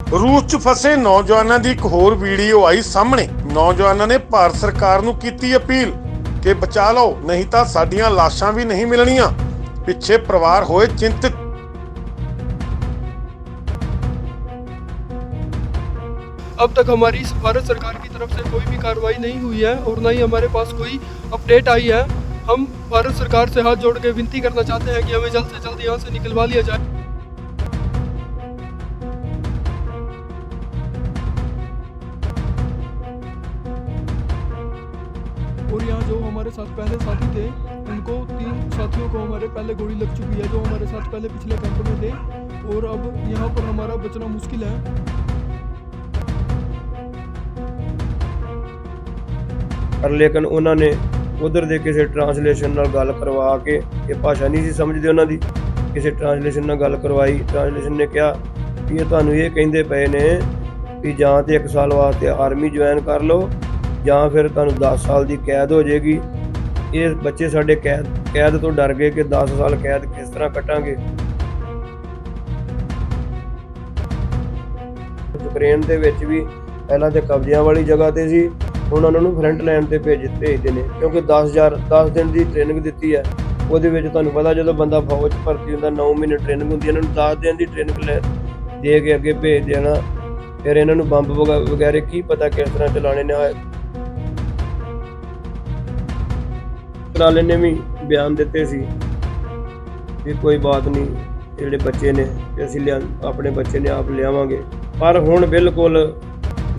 ਰੂਸ 'ਚ ਫਸੇ ਨੌਜਵਾਨਾਂ ਦੀ ਇੱਕ ਹੋਰ ਵੀਡੀਓ ਆਈ ਸਾਹਮਣੇ ਨੌਜਵਾਨਾਂ ਨੇ ਭਾਰਤ ਸਰਕਾਰ ਨੂੰ ਕੀਤੀ ਅਪੀਲ ਕਿ ਬਚਾ ਲਓ ਨਹੀਂ ਤਾਂ ਸਾਡੀਆਂ ਲਾਸ਼ਾਂ ਵੀ ਨਹੀਂ ਮਿਲਣੀਆਂ ਪਿੱਛੇ ਪਰਿਵਾਰ ਹੋਏ ਚਿੰਤਿਤ अब तक हमारी भारत सरकार की तरफ से कोई भी कार्रवाई नहीं हुई है और ना ही हमारे पास कोई अपडेट आई है हम भारत सरकार से हाथ जोड़ के विनती करना चाहते हैं कि हमें जल्द से जल्द यहाँ से निकलवा लिया जाए हमारे साथ पहले साथी थे उनको तीन साथियों को हमारे पहले गोली लग चुकी है जो हमारे साथ पहले पिछले कैंप में थे और अब यहाँ पर हमारा बचना मुश्किल है ਪਰ ਲੇਕਿਨ ਉਹਨਾਂ ਨੇ ਉਧਰ ਦੇ ਕਿਸੇ ਟਰਾਂਸਲੇਸ਼ਨ ਨਾਲ ਗੱਲ ਕਰਵਾ ਕੇ ਇਹ ਭਾਸ਼ਾ ਨਹੀਂ ਸੀ ਸਮਝਦੇ ਉਹਨਾਂ ਦੀ ਕਿਸੇ ਟਰਾਂਸਲੇਸ਼ਨ ਨਾਲ ਗੱਲ ਕਰਵਾਈ ਟਰਾਂਸਲੇਸ਼ਨ ਨੇ ਕਿਹਾ ਕਿ ਇਹ ਤੁਹਾਨੂੰ ਇਹ ਕਹਿੰਦੇ ਪਏ ਨੇ ਕਿ ਜਾਂ ਤੇ 1 ਸਾਲ ਵਾਸਤੇ ਆਰਮੀ ਜੁਆਇਨ ਕਰ ਲਓ ਜਾਂ ਫਿਰ ਤੁਹਾਨੂੰ 10 ਸਾਲ ਦੀ ਕੈਦ ਹੋ ਜਾਏਗੀ ਇਹ ਬੱਚੇ ਸਾਡੇ ਕੈਦ ਕੈਦ ਤੋਂ ਡਰ ਗਏ ਕਿ 10 ਸਾਲ ਕੈਦ ਕਿਸ ਤਰ੍ਹਾਂ ਕੱਟਾਂਗੇ। ਯੂਕਰੇਨ ਦੇ ਵਿੱਚ ਵੀ ਪਹਿਲਾਂ ਤੇ ਕਬਜ਼ਿਆਂ ਵਾਲੀ ਜਗ੍ਹਾ ਤੇ ਸੀ, ਹੁਣ ਉਹਨਾਂ ਨੂੰ ਫਰੰਟ ਲਾਈਨ ਤੇ ਭੇਜ ਭੇਜਦੇ ਨੇ, ਕਿਉਂਕਿ 10000 10 ਦਿਨ ਦੀ ਟ੍ਰੇਨਿੰਗ ਦਿੱਤੀ ਹੈ। ਉਹਦੇ ਵਿੱਚ ਤੁਹਾਨੂੰ ਪਤਾ ਜਦੋਂ ਬੰਦਾ ਫੌਜ 'ਚ ਭਰਤੀ ਹੁੰਦਾ 9 ਮਹੀਨੇ ਟ੍ਰੇਨਿੰਗ ਹੁੰਦੀ ਇਹਨਾਂ ਨੂੰ 10 ਦਿਨ ਦੀ ਟ੍ਰੇਨਿੰਗ ਲੈ ਦੇ ਕੇ ਅੱਗੇ ਭੇਜ ਦੇਣਾ। ਫਿਰ ਇਹਨਾਂ ਨੂੰ ਬੰਬ ਵਗਾ- ਵਗੈਰੇ ਕੀ ਪਤਾ ਕਿਸ ਤਰ੍ਹਾਂ ਚਲਾਣੇ ਨੇ ਆਏ ਨੇ ਵੀ ਬਿਆਨ ਦਿੱਤੇ ਸੀ ਵੀ ਕੋਈ ਬਾਤ ਨਹੀਂ, ਜਿਹੜੇ ਬੱਚੇ ਨੇ ਤੇ ਅਸੀਂ ਲਿਆ, ਆਪਣੇ ਬੱਚੇ ਨੇ ਆਪ ਲਿਆਵਾਂਗੇ। ਪਰ ਹੁਣ ਬਿਲਕੁਲ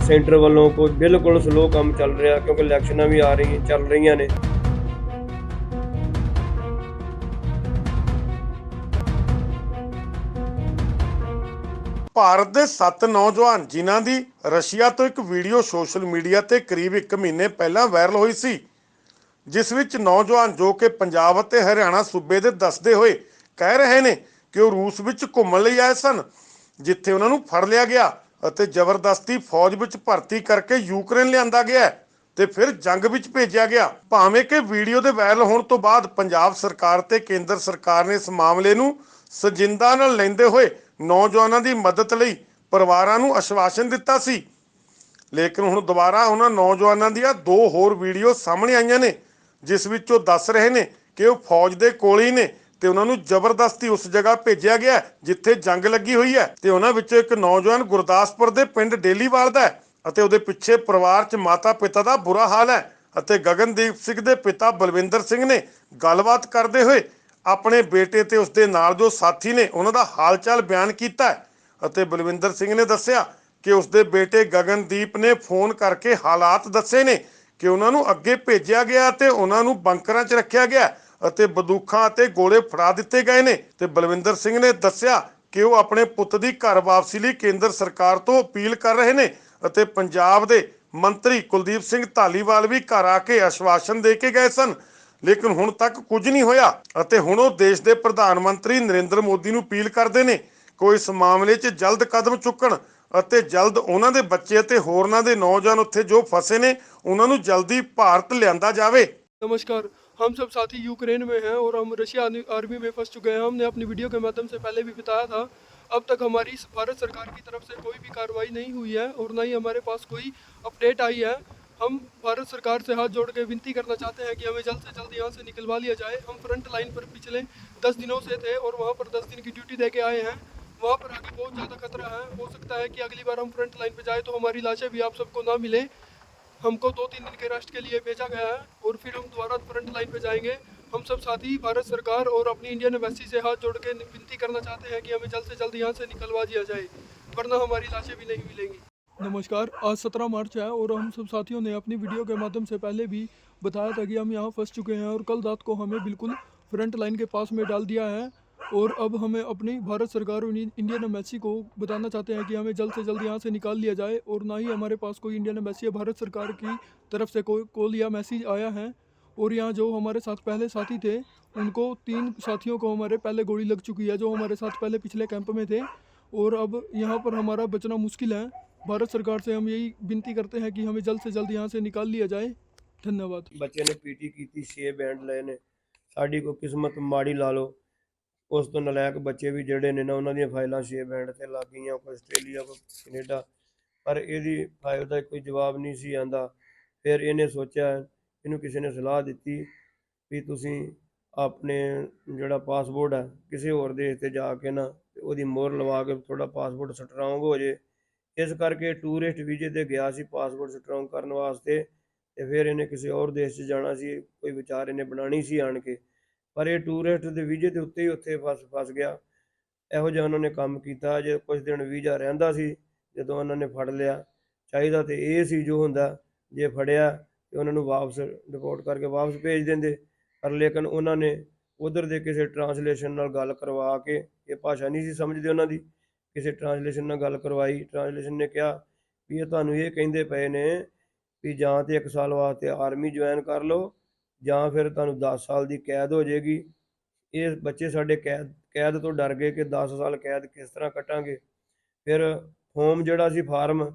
ਸੈਂਟਰ ਵੱਲੋਂ ਕੋਈ ਬਿਲਕੁਲ ਸਲੋ ਕੰਮ ਚੱਲ ਰਿਹਾ ਕਿਉਂਕਿ ਇਲੈਕਸ਼ਨਾਂ ਵੀ ਆ ਰਹੀਆਂ, ਚੱਲ ਰਹੀਆਂ ਨੇ। ਭਾਰਤ ਦੇ 7 ਨੌਜਵਾਨ ਜਿਨ੍ਹਾਂ ਦੀ ਰਸ਼ੀਆ ਤੋਂ ਇੱਕ ਵੀਡੀਓ ਸੋਸ਼ਲ ਮੀਡੀਆ ਤੇ ਕਰੀਬ 1 ਮਹੀਨੇ ਪਹਿਲਾਂ ਵਾਇਰਲ ਹੋਈ ਸੀ ਜਿਸ ਵਿੱਚ ਨੌਜਵਾਨ ਜੋ ਕਿ ਪੰਜਾਬ ਅਤੇ ਹਰਿਆਣਾ ਸੂਬੇ ਦੇ ਦੱਸਦੇ ਹੋਏ ਕਹਿ ਰਹੇ ਨੇ ਕਿ ਉਹ ਰੂਸ ਵਿੱਚ ਘੁੰਮਣ ਲਈ ਆਏ ਸਨ, ਜਿੱਥੇ ਉਹਨਾਂ ਨੂੰ ਫੜ ਲਿਆ ਗਿਆ ਅਤੇ ਜ਼ਬਰਦਸਤੀ ਫੌਜ ਵਿੱਚ ਭਰਤੀ ਕਰਕੇ ਯੂਕਰੇਨ ਲਿਆਂਦਾ ਗਿਆ ਤੇ ਫਿਰ ਜੰਗ ਵਿੱਚ ਭੇਜਿਆ ਗਿਆ। ਭਾਵੇਂ ਕਿ ਵੀਡੀਓ ਦੇ ਵਾਇਰਲ ਹੋਣ ਤੋਂ ਬਾਅਦ ਪੰਜਾਬ ਸਰਕਾਰ ਤੇ ਕੇਂਦਰ ਸਰਕਾਰ ਨੇ ਇਸ ਮਾਮਲੇ ਨੂੰ ਸਜਿੰਦਾ ਨਾਲ ਲੈਂਦੇ ਹੋਏ ਨੌਜਵਾਨਾਂ ਦੀ ਮਦਦ ਲਈ ਪਰਿਵਾਰਾਂ ਨੂੰ ਅਸ਼ਵਾਸਨ ਦਿੱਤਾ ਸੀ। ਲੇਕਿਨ ਹੁਣ ਦੁਬਾਰਾ ਉਹਨਾਂ ਨੌਜਵਾਨਾਂ ਦੀਆਂ ਦੋ ਹੋਰ ਵੀਡੀਓ ਸਾਹਮਣੇ ਆਈਆਂ ਨੇ। ਜਿਸ ਵਿੱਚ ਉਹ ਦੱਸ ਰਹੇ ਨੇ ਕਿ ਉਹ ਫੌਜ ਦੇ ਕੋਲ ਹੀ ਨੇ ਤੇ ਉਹਨਾਂ ਨੂੰ ਜ਼ਬਰਦਸਤੀ ਉਸ ਜਗ੍ਹਾ ਭੇਜਿਆ ਗਿਆ ਜਿੱਥੇ ਜੰਗ ਲੱਗੀ ਹੋਈ ਹੈ ਤੇ ਉਹਨਾਂ ਵਿੱਚੋਂ ਇੱਕ ਨੌਜਵਾਨ ਗੁਰਦਾਸਪੁਰ ਦੇ ਪਿੰਡ ਡੇਲੀਵਾਲ ਦਾ ਹੈ ਅਤੇ ਉਹਦੇ ਪਿੱਛੇ ਪਰਿਵਾਰ 'ਚ ਮਾਤਾ ਪਿਤਾ ਦਾ ਬੁਰਾ ਹਾਲ ਹੈ ਅਤੇ ਗਗਨਦੀਪ ਸਿੰਘ ਦੇ ਪਿਤਾ ਬਲਵਿੰਦਰ ਸਿੰਘ ਨੇ ਗੱਲਬਾਤ ਕਰਦੇ ਹੋਏ ਆਪਣੇ ਬੇਟੇ ਤੇ ਉਸਦੇ ਨਾਲ ਜੋ ਸਾਥੀ ਨੇ ਉਹਨਾਂ ਦਾ ਹਾਲਚਾਲ ਬਿਆਨ ਕੀਤਾ ਅਤੇ ਬਲਵਿੰਦਰ ਸਿੰਘ ਨੇ ਦੱਸਿਆ ਕਿ ਉਸਦੇ ਬੇਟੇ ਗਗਨਦੀਪ ਨੇ ਫੋਨ ਕਰਕੇ ਹਾਲਾਤ ਦੱਸੇ ਨੇ ਕਿ ਉਹਨਾਂ ਨੂੰ ਅੱਗੇ ਭੇਜਿਆ ਗਿਆ ਤੇ ਉਹਨਾਂ ਨੂੰ ਬੰਕਰਾਂ 'ਚ ਰੱਖਿਆ ਗਿਆ ਅਤੇ ਬੰਦੂਕਾਂ ਅਤੇ ਗੋਲੇ ਫੜਾ ਦਿੱਤੇ ਗਏ ਨੇ। ਤੇ ਬਲਵਿੰਦਰ ਸਿੰਘ ਨੇ ਦੱਸਿਆ ਕਿ ਉਹ ਆਪਣੇ ਪੁੱਤ ਦੀ ਘਰ ਵਾਪਸੀ ਲਈ ਕੇਂਦਰ ਸਰਕਾਰ ਤੋਂ ਅਪੀਲ ਕਰ ਰਹੇ ਨੇ ਅਤੇ ਪੰਜਾਬ ਦੇ ਮੰਤਰੀ ਕੁਲਦੀਪ ਸਿੰਘ ਧਾਲੀਵਾਲ ਵੀ ਘਰ ਆ ਕੇ ਆਸ਼ਵਾਸਨ ਦੇ ਕੇ ਗਏ ਸਨ। ਲੇਕਿਨ ਹੁਣ ਤੱਕ ਕੁਝ ਨਹੀਂ ਹੋਇਆ ਅਤੇ ਹੁਣ ਉਹ ਦੇਸ਼ ਦੇ ਪ੍ਰਧਾਨ ਮੰਤਰੀ ਨਰਿੰਦਰ ਮੋਦੀ ਨੂੰ ਅਪੀਲ ਕਰਦੇ ਨੇ। ਕੋਈ ਇਸ ਮਾਮਲੇ 'ਚ ਜਲਦ ਕਦਮ ਚੁੱਕਣ ਅਤੇ ਜਲਦ ਉਹਨਾਂ ਦੇ ਬੱਚੇ ਅਤੇ ਹੋਰਨਾਂ ਦੇ ਨੌਜਵਾਨ ਉੱਥੇ ਜੋ ਫਸੇ ਨੇ ਉਹਨਾਂ ਨੂੰ ਜਲਦੀ ਭਾਰਤ ਲਿਆਂਦਾ ਜਾਵੇ नमस्कार हम सब साथी यूक्रेन में हैं और हम रशिया आर्मी- आर्मी में फंस चुके हैं हमने अपनी वीडियो के माध्यम से पहले भी बताया था अब तक हमारी भारत सरकार की तरफ से कोई भी कार्रवाई नहीं हुई है और ना ही हमारे पास कोई अपडेट आई है हम भारत सरकार से हाथ जोड़ के विनती करना चाहते हैं कि हमें जल्द से जल्द यहाँ से निकलवा लिया जाए हम फ्रंट लाइन पर पिछले दस दिनों से थे और वहाँ पर दस दिन की ड्यूटी दे के आए हैं वहाँ पर आगे बहुत ज़्यादा खतरा है। हो सकता है कि अगली बार हम फ्रंट लाइन पर जाए तो हमारी लाशें भी आप सबको ना मिले। हमको दो तीन दिन के रेस्ट के लिए भेजा गया है और फिर हम दोबारा फ्रंट लाइन पर जाएँगे। हम सब साथी, भारत सरकार और अपनी इंडियन एम्बेसी से हाथ जोड़ के विनती करना चाहते हैं कि हमें जल्द से जल्द यहाँ से निकलवा दिया जाए, वरना हमारी लाशें भी नहीं मिलेंगी। नमस्कार, आज सत्रह मार्च है और हम सब साथियों ने अपनी वीडियो के माध्यम से पहले भी बताया था कि हम यहाँ फंस चुके हैं और कल रात को हमें बिल्कुल फ्रंट लाइन के पास में डाल दिया है। और अब हमें अपनी भारत सरकार और इंडियन एम्बेसी को बताना चाहते हैं कि हमें जल्द से जल्द यहाँ से निकाल लिया जाए और ना ही हमारे पास कोई इंडियन एम्बेसी या भारत सरकार की तरफ़ से कोई कॉल या मैसेज आया है। और यहाँ जो हमारे साथ पहले साथी थे, उनको तीन साथियों को हमारे पहले गोली लग चुकी है, जो हमारे साथ पहले पिछले कैंप में थे। और अब यहाँ पर हमारा बचना मुश्किल है। भारत सरकार से हम यही विनती करते हैं कि हमें जल्द से जल्द यहाँ से निकाल लिया जाए। धन्यवाद। बच्चे ने पीटी की थी छे बैंड लेने साड़ी को किस्मत, माड़ी ला लो। ਉਸ ਤੋਂ ਨਲਾਇਕ ਬੱਚੇ ਵੀ ਜਿਹੜੇ ਨੇ ਨਾ, ਉਹਨਾਂ ਦੀਆਂ ਫਾਈਲਾਂ ਛੇ ਬੈਂਡ ਤੇ ਲੱਗ ਗਈਆਂ, ਕੋਈ ਆਸਟ੍ਰੇਲੀਆ, ਕੋਈ ਕੈਨੇਡਾ, ਪਰ ਇਹਦੀ ਫਾਈਲ ਦਾ ਕੋਈ ਜਵਾਬ ਨਹੀਂ ਸੀ ਆਂਦਾ ਫਿਰ ਇਹਨੇ ਸੋਚਿਆ, ਇਹਨੂੰ ਕਿਸੇ ਨੇ ਸਲਾਹ ਦਿੱਤੀ ਵੀ ਤੁਸੀਂ ਆਪਣੇ ਜਿਹੜਾ ਪਾਸਪੋਰਟ ਹੈ ਕਿਸੇ ਹੋਰ ਦੇਸ਼ ਤੇ ਜਾ ਕੇ ਨਾ ਉਹਦੀ ਮੋਹਰ ਲਵਾ ਕੇ ਥੋੜਾ ਪਾਸਪੋਰਟ ਸਟਰੋਂਗ ਹੋ ਜੇ। ਇਸ ਕਰਕੇ ਟੂਰਿਸਟ ਵੀਜ਼ੇ ਤੇ ਗਿਆ ਸੀ ਪਾਸਪੋਰਟ ਸਟਰੋਂਗ ਕਰਨ ਵਾਸਤੇ, ਤੇ ਫਿਰ ਇਹਨੇ ਕਿਸੇ ਹੋਰ ਦੇਸ਼ 'ਚ ਜਾਣਾ ਸੀ, ਕੋਈ ਵਿਚਾਰ ਇਹਨੇ ਬਣਾਣੀ ਸੀ ਆਣ ਕੇ। ਪਰ ਇਹ ਟੂਰਿਸਟ ਦੇ ਵੀਜ਼ੇ ਦੇ ਉੱਤੇ ਹੀ ਉੱਥੇ ਫਸ ਫਸ ਗਿਆ। ਇਹੋ ਜਿਹਾ ਉਹਨਾਂ ਨੇ ਕੰਮ ਕੀਤਾ। ਜੇ ਕੁਝ ਦਿਨ ਵੀਜ਼ਾ ਰਹਿੰਦਾ ਸੀ, ਜਦੋਂ ਉਹਨਾਂ ਨੇ ਫੜ ਲਿਆ। ਚਾਹੀਦਾ ਤੇ ਇਹ ਸੀ ਜੋ ਹੁੰਦਾ, ਜੇ ਫੜਿਆ ਤੇ ਉਹਨਾਂ ਨੂੰ ਵਾਪਸ ਰਿਪੋਰਟ ਕਰਕੇ ਵਾਪਸ ਭੇਜ ਦਿੰਦੇ। ਪਰ ਲੇਕਿਨ ਉਹਨਾਂ ਨੇ ਉਧਰ ਦੇ ਕਿਸੇ ਟਰਾਂਸਲੇਸ਼ਨ ਨਾਲ ਗੱਲ ਕਰਵਾ ਕੇ, ਇਹ ਭਾਸ਼ਾ ਨਹੀਂ ਸੀ ਸਮਝਦੇ ਉਹਨਾਂ ਦੀ, ਕਿਸੇ ਟਰਾਂਸਲੇਸ਼ਨ ਨਾਲ ਗੱਲ ਕਰਵਾਈ। ਟਰਾਂਸਲੇਸ਼ਨ ਨੇ ਕਿਹਾ ਵੀ ਇਹ ਤੁਹਾਨੂੰ ਇਹ ਕਹਿੰਦੇ ਪਏ ਨੇ ਵੀ ਜਾਂ ਤੇ 1 ਸਾਲ ਵਾਸਤੇ ਆਰਮੀ ਜੁਆਇਨ ਕਰ ਲਓ ਜਾਂ ਫਿਰ ਤੁਹਾਨੂੰ 10 ਸਾਲ ਦੀ ਕੈਦ ਹੋ ਜਾਏਗੀ। ਇਹ ਬੱਚੇ ਸਾਡੇ ਕੈਦ ਕੈਦ ਤੋਂ ਡਰ ਗਏ ਕਿ 10 ਸਾਲ ਕੈਦ ਕਿਸ ਤਰ੍ਹਾਂ ਕੱਟਾਂਗੇ। ਫਿਰ ਹੋਮ ਜਿਹੜਾ ਸੀ ਫਾਰਮ,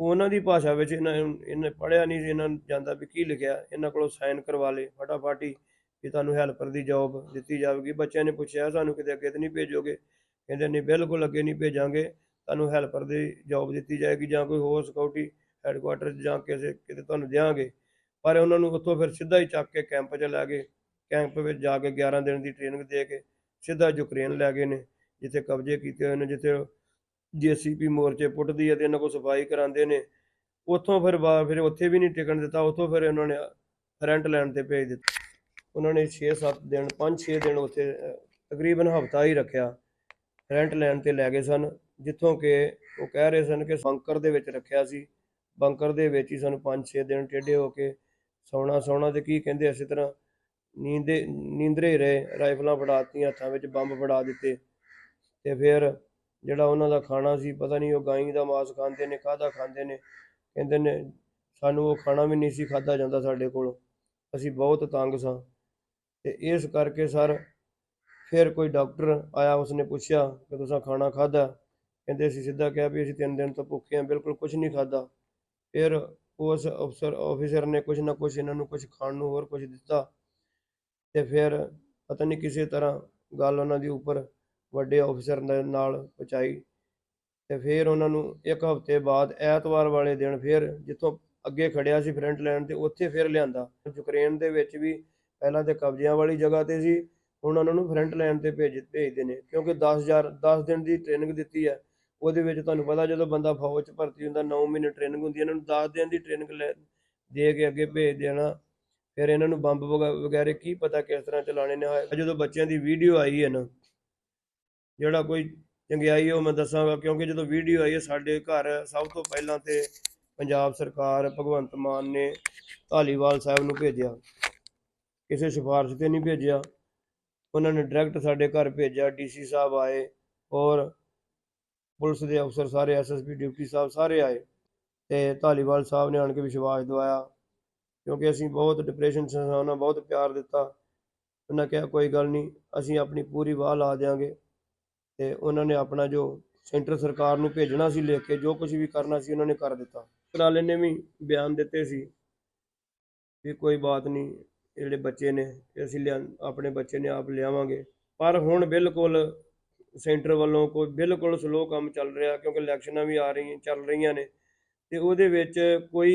ਉਹਨਾਂ ਦੀ ਭਾਸ਼ਾ ਵਿੱਚ ਇਹਨਾਂ ਇਹਨੇ ਪੜ੍ਹਿਆ ਨਹੀਂ ਸੀ, ਇਹਨਾਂ ਨੂੰ ਜਾਂਦਾ ਵੀ ਕੀ ਲਿਖਿਆ, ਇਹਨਾਂ ਕੋਲੋਂ ਸਾਈਨ ਕਰਵਾ ਲਏ, ਫਟਾਫਟ ਹੀ ਵੀ ਤੁਹਾਨੂੰ ਹੈਲਪਰ ਦੀ ਜੌਬ ਦਿੱਤੀ ਜਾਵੇਗੀ। ਬੱਚਿਆਂ ਨੇ ਪੁੱਛਿਆ, ਸਾਨੂੰ ਕਿਤੇ ਅੱਗੇ ਤਾਂ ਨਹੀਂ ਭੇਜੋਗੇ? ਕਹਿੰਦੇ, ਨਹੀਂ, ਬਿਲਕੁਲ ਅੱਗੇ ਨਹੀਂ ਭੇਜਾਂਗੇ। ਤੁਹਾਨੂੰ ਹੈਲਪਰ ਦੀ ਜੌਬ ਦਿੱਤੀ ਜਾਏਗੀ ਜਾਂ ਕੋਈ ਹੋਰ ਸਿਕਿਉਰਿਟੀ ਹੈੱਡਕੁਆਟਰ ਜਾਂ ਕਿਸੇ, ਕਿਤੇ ਤੁਹਾਨੂੰ ਦਿਆਂਗੇ। ਪਰ ਉਹਨਾਂ ਨੂੰ ਉੱਥੋਂ ਫਿਰ ਸਿੱਧਾ ਹੀ ਚੱਕ ਕੇ ਕੈਂਪ 'ਚ ਲੈ ਗਏ। ਕੈਂਪ ਵਿੱਚ ਜਾ ਕੇ 11 ਦਿਨ ਦੀ ਟ੍ਰੇਨਿੰਗ ਦੇ ਕੇ ਸਿੱਧਾ ਯੂਕਰੇਨ ਲੈ ਗਏ ਨੇ, ਜਿੱਥੇ ਕਬਜ਼ੇ ਕੀਤੇ ਹੋਏ ਨੇ, ਜਿੱਥੇ ਜੀਸੀਪੀ ਮੋਰਚੇ ਪੁੱਟਦੀ ਹੈ ਤੇ ਇਹਨਾਂ ਕੋਲ ਸਫ਼ਾਈ ਕਰਾਉਂਦੇ ਨੇ। ਉੱਥੋਂ ਫਿਰ ਬਾ- ਫਿਰ ਉੱਥੇ ਵੀ ਨਹੀਂ ਟਿਕਣ ਦਿੱਤਾ, ਉੱਥੋਂ ਫਿਰ ਉਹਨਾਂ ਨੇ ਰੈਂਟ ਲੈਣ ਤੇ ਭੇਜ ਦਿੱਤਾ। ਉਹਨਾਂ ਨੇ 6-7 ਦਿਨ 5-6 ਦਿਨ ਉੱਥੇ ਤਕਰੀਬਨ ਹਫਤਾ ਹੀ ਰੱਖਿਆ। ਰੈਂਟ ਲੈਣ ਤੇ ਲੈ ਗਏ ਸਨ, ਜਿੱਥੋਂ ਕਿ ਉਹ ਕਹਿ ਰਹੇ ਸਨ ਕਿ ਬੰਕਰ ਦੇ ਵਿੱਚ ਰੱਖਿਆ ਸੀ। ਬੰਕਰ ਦੇ ਵਿੱਚ ਹੀ ਸਾਨੂੰ 5-6 ਦਿਨ ਟੇਢੇ ਹੋ ਕੇ ਸੌਣਾ ਸੌਣਾ ਤੇ ਕੀ ਕਹਿੰਦੇ ਇਸੇ ਤਰ੍ਹਾਂ ਨੀਂਦੇ ਨੀਂਦਰੇ ਹੀ ਰਹੇ, ਰਾਈਫਲਾਂ ਫੜਾਤੀਆਂ ਹੱਥਾਂ ਵਿੱਚ ਬੰਬ ਫੜਾ ਦਿੱਤੇ ਤੇ ਫਿਰ ਜਿਹੜਾ ਉਹਨਾਂ ਦਾ ਖਾਣਾ ਸੀ, ਪਤਾ ਨਹੀਂ ਉਹ ਗਾਈ ਦਾ ਮਾਸ ਖਾਂਦੇ ਨੇ, ਕਾਹਦਾ ਖਾਂਦੇ ਨੇ, ਕਹਿੰਦੇ ਨੇ ਸਾਨੂੰ ਉਹ ਖਾਣਾ ਵੀ ਨਹੀਂ ਸੀ ਖਾਦਾ ਜਾਂਦਾ ਸਾਡੇ ਕੋਲ, ਅਸੀਂ ਬਹੁਤ ਤੰਗ ਸਾਂ ਤੇ ਇਸ ਕਰਕੇ ਸਰ ਫਿਰ ਕੋਈ ਡਾਕਟਰ ਆਇਆ, ਉਸਨੇ ਪੁੱਛਿਆ ਕਿ ਤੁਸੀਂ ਖਾਣਾ ਖਾਦਾ ਕਹਿੰਦੇ ਅਸੀਂ ਸਿੱਧਾ ਕਿਹਾ ਵੀ ਅਸੀਂ ਤਿੰਨ ਦਿਨ ਤੋਂ ਭੁੱਖੇ ਹਾਂ, ਬਿਲਕੁਲ ਕੁਝ ਨਹੀਂ ਖਾਦਾ ਫਿਰ ਉਸ ਅਫਸਰ ਆਫੀਸਰ ਨੇ ਕੁਝ ਨਾ ਕੁਝ ਇਹਨਾਂ ਨੂੰ ਕੁਝ ਖਾਣ ਨੂੰ ਹੋਰ ਕੁਝ ਦਿੱਤਾ ਤੇ ਫਿਰ ਪਤਾ ਨਹੀਂ ਕਿਸੇ ਤਰ੍ਹਾਂ ਗੱਲ ਉਹਨਾਂ ਦੀ ਉੱਪਰ ਵੱਡੇ ਆਫੀਸਰ ਦੇ ਨਾਲ ਪਹੁੰਚਾਈ ਤੇ ਫਿਰ ਉਹਨਾਂ ਨੂੰ ਇੱਕ ਹਫ਼ਤੇ ਬਾਅਦ ਐਤਵਾਰ ਵਾਲੇ ਦਿਨ ਫਿਰ ਜਿੱਥੋਂ ਅੱਗੇ ਖੜਿਆ ਸੀ ਫਰੰਟ ਲਾਈਨ ਤੇ ਉੱਥੇ ਫਿਰ ਲਿਆਂਦਾ। ਯੂਕਰੇਨ ਦੇ ਵਿੱਚ ਵੀ ਪਹਿਲਾਂ ਤੇ ਕਬਜ਼ਿਆਂ ਵਾਲੀ ਜਗ੍ਹਾ ਤੇ ਸੀ, ਹੁਣ ਉਹਨਾਂ ਨੂੰ ਫਰੰਟ ਲਾਈਨ ਤੇ ਭੇਜ ਭੇਜਦੇ ਨੇ ਕਿਉਂਕਿ 10000 10 ਦਿਨ ਦੀ ਟ੍ਰੇਨਿੰਗ ਦਿੱਤੀ ਹੈ। ਉਹਦੇ ਵਿੱਚ ਤੁਹਾਨੂੰ ਪਤਾ ਜਦੋਂ ਬੰਦਾ ਫੌਜ 'ਚ ਭਰਤੀ ਹੁੰਦਾ 9 ਮਹੀਨੇ ਟ੍ਰੇਨਿੰਗ ਹੁੰਦੀ ਹੈ ਇਹਨਾਂ ਨੂੰ 10 ਦਿਨ ਦੀ ਟ੍ਰੇਨਿੰਗ ਲੈ, ਦੇ ਕੇ ਅੱਗੇ ਭੇਜ ਦੇਣਾ। ਫਿਰ ਇਹਨਾਂ ਨੂੰ ਬੰਬ ਵਗ- ਵਗੈਰੇ ਕੀ ਪਤਾ ਕਿਸ ਤਰ੍ਹਾਂ ਚਲਾਣੇ ਨੇ। ਜਦੋਂ ਬੱਚਿਆਂ ਦੀ ਵੀਡੀਓ ਆਈ ਹੈ ਨਾ, ਜਿਹੜਾ ਕੋਈ ਚੰਗਿਆਈ ਉਹ ਮੈਂ ਦੱਸਾਂਗਾ, ਕਿਉਂਕਿ ਜਦੋਂ ਵੀਡੀਓ ਆਈ ਹੈ, ਸਾਡੇ ਘਰ ਸਭ ਤੋਂ ਪਹਿਲਾਂ ਤੇ ਪੰਜਾਬ ਸਰਕਾਰ ਭਗਵੰਤ ਮਾਨ ਨੇ ਧਾਲੀਵਾਲ ਸਾਹਿਬ ਨੂੰ ਭੇਜਿਆ। ਕਿਸੇ ਸਿਫਾਰਿਸ਼ ਤੇ ਨਹੀਂ ਭੇਜਿਆ। ਉਹਨਾਂ ਨੇ ਡਾਇਰੈਕਟ ਸਾਡੇ ਘਰ ਭੇਜਿਆ ਡੀਸੀ ਸਾਹਿਬ ਆਏ ਔਰ ਪੁਲਿਸ ਦੇ ਅਫਸਰ ਸਾਰੇ ਐਸਐਸਪੀ ਡਿਊਟੀ ਸਾਹਿਬ ਸਾਰੇ ਆਏ ਤੇ ਧਾਲੀਵਾਲ ਸਾਹਿਬ ਨੇ ਆਣ ਕੇ ਵਿਸ਼ਵਾਸ ਦਿਵਾਇਆ ਕਿਉਂਕਿ ਅਸੀਂ ਬਹੁਤ ਡਿਪਰੈਸ਼ਨ 'ਚ ਉਹਨਾਂ ਬਹੁਤ ਪਿਆਰ ਦਿੱਤਾ। ਉਹਨਾਂ ਕਿਹਾ, ਕੋਈ ਗੱਲ ਨਹੀਂ, ਅਸੀਂ ਆਪਣੀ ਪੂਰੀ ਵਾਹ ਲਾ ਦਿਆਂਗੇ। ਤੇ ਉਹਨਾਂ ਨੇ ਆਪਣਾ ਜੋ ਸੈਂਟਰ ਸਰਕਾਰ ਨੂੰ ਭੇਜਣਾ ਸੀ, ਲਿਖ ਕੇ ਜੋ ਕੁਝ ਵੀ ਕਰਨਾ ਸੀ, ਉਹਨਾਂ ਨੇ ਕਰ ਦਿੱਤਾ। ਟਰਾਲੇ ਨੇ ਵੀ ਬਿਆਨ ਦਿੱਤੇ ਸੀ ਵੀ ਕੋਈ ਬਾਤ ਨਹੀਂ, ਜਿਹੜੇ ਬੱਚੇ ਨੇ, ਅਸੀਂ ਲਿਆ, ਆਪਣੇ ਬੱਚੇ ਨੇ ਆਪ ਲਿਆਵਾਂਗੇ। ਪਰ ਹੁਣ ਬਿਲਕੁਲ ਸੈਂਟਰ ਵੱਲੋਂ ਕੋਈ ਬਿਲਕੁਲ ਸਲੋ ਕੰਮ ਚੱਲ ਰਿਹਾ ਕਿਉਂਕਿ ਇਲੈਕਸ਼ਨਾਂ ਵੀ ਆ ਰਹੀਆਂ, ਚੱਲ ਰਹੀਆਂ ਨੇ ਤੇ ਉਹਦੇ ਵਿੱਚ ਕੋਈ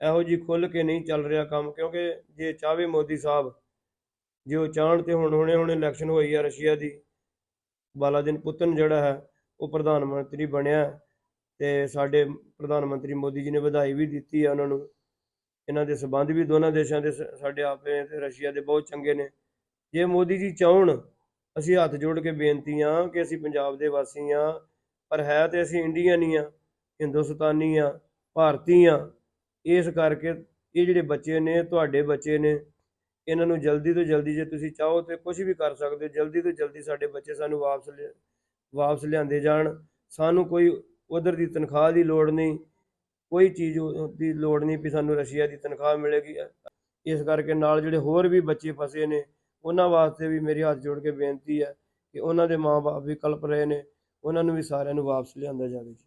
ਇਹੋ ਜਿਹੀ ਖੁੱਲ ਕੇ ਨਹੀਂ ਚੱਲ ਰਿਹਾ ਕੰਮ ਕਿਉਂਕਿ ਜੇ ਚਾਹਵੇ ਮੋਦੀ ਸਾਹਿਬ, ਜੇ ਉਹ ਚਾਹਣ ਤੇ ਹੁਣ ਹੁਣੇ ਹੁਣੇ ਇਲੈਕਸ਼ਨ ਹੋਈ ਆ ਰਸ਼ੀਆ ਦੀ ਬਾਲਾਦਿਨ ਪੁਤਨ ਜਿਹੜਾ ਹੈ, ਉਹ ਪ੍ਰਧਾਨ ਮੰਤਰੀ ਬਣਿਆ ਤੇ ਸਾਡੇ ਪ੍ਰਧਾਨ ਮੰਤਰੀ ਮੋਦੀ ਜੀ ਨੇ ਵਧਾਈ ਵੀ ਦਿੱਤੀ ਆ ਉਹਨਾਂ ਨੂੰ, ਇਹਨਾਂ ਦੇ ਸਬੰਧ ਵੀ ਦੋਨਾਂ ਦੇਸ਼ਾਂ ਦੇ ਸ- ਸਾਡੇ ਆਪੇ ਤੇ ਰਸ਼ੀਆ ਦੇ ਬਹੁਤ ਚੰਗੇ ਨੇ, ਜੇ ਮੋਦੀ ਜੀ ਚਾਹਣ ਅਸੀਂ ਹੱਥ ਜੋੜ ਕੇ ਬੇਨਤੀ ਆ ਕਿ ਅਸੀਂ ਪੰਜਾਬ ਦੇ ਵਾਸੀ ਆ, ਪਰ ਹੈ ਤੇ ਅਸੀਂ ਇੰਡੀਅਨ ਹੀ ਆ, ਹਿੰਦੁਸਤਾਨੀ ਆ, ਭਾਰਤੀ ਆ। ਇਸ ਕਰਕੇ ਇਹ ਜਿਹੜੇ ਬੱਚੇ ਨੇ, ਤੁਹਾਡੇ ਬੱਚੇ ਨੇ, ਇਹਨਾਂ ਨੂੰ ਜਲਦੀ ਤੋਂ ਜਲਦੀ ਜੇ ਤੁਸੀਂ ਚਾਹੋ ਤੇ ਕੁਝ ਵੀ ਕਰ ਸਕਦੇ ਹੋ, ਜਲਦੀ ਤੋਂ ਜਲਦੀ ਸਾਡੇ ਬੱਚੇ ਸਾਨੂੰ ਵਾਪਸ ਲਿਆ- ਵਾਪਸ ਲਿਆਂਦੇ ਜਾਣ। ਸਾਨੂੰ ਕੋਈ ਉਧਰ ਦੀ ਤਨਖਾਹ ਦੀ ਲੋੜ ਨਹੀਂ, ਕੋਈ ਚੀਜ਼ ਦੀ ਲੋੜ ਨਹੀਂ ਵੀ ਸਾਨੂੰ ਰਸ਼ੀਆ ਦੀ ਤਨਖਾਹ ਮਿਲੇਗੀ। ਇਸ ਕਰਕੇ ਨਾਲ ਜਿਹੜੇ ਹੋਰ ਵੀ ਬੱਚੇ ਫਸੇ ਨੇ ਉਹਨਾਂ ਵਾਸਤੇ ਵੀ ਮੇਰੀ ਹੱਥ ਜੋੜ ਕੇ ਬੇਨਤੀ ਹੈ ਕਿ ਉਹਨਾਂ ਦੇ ਮਾਪੇ ਵੀ ਕਲਪ ਰਹੇ ਨੇ, ਉਹਨਾਂ ਨੂੰ ਵੀ ਸਾਰਿਆਂ ਨੂੰ ਵਾਪਸ ਲਿਆਂਦਾ ਜਾਵੇ ਜੀ।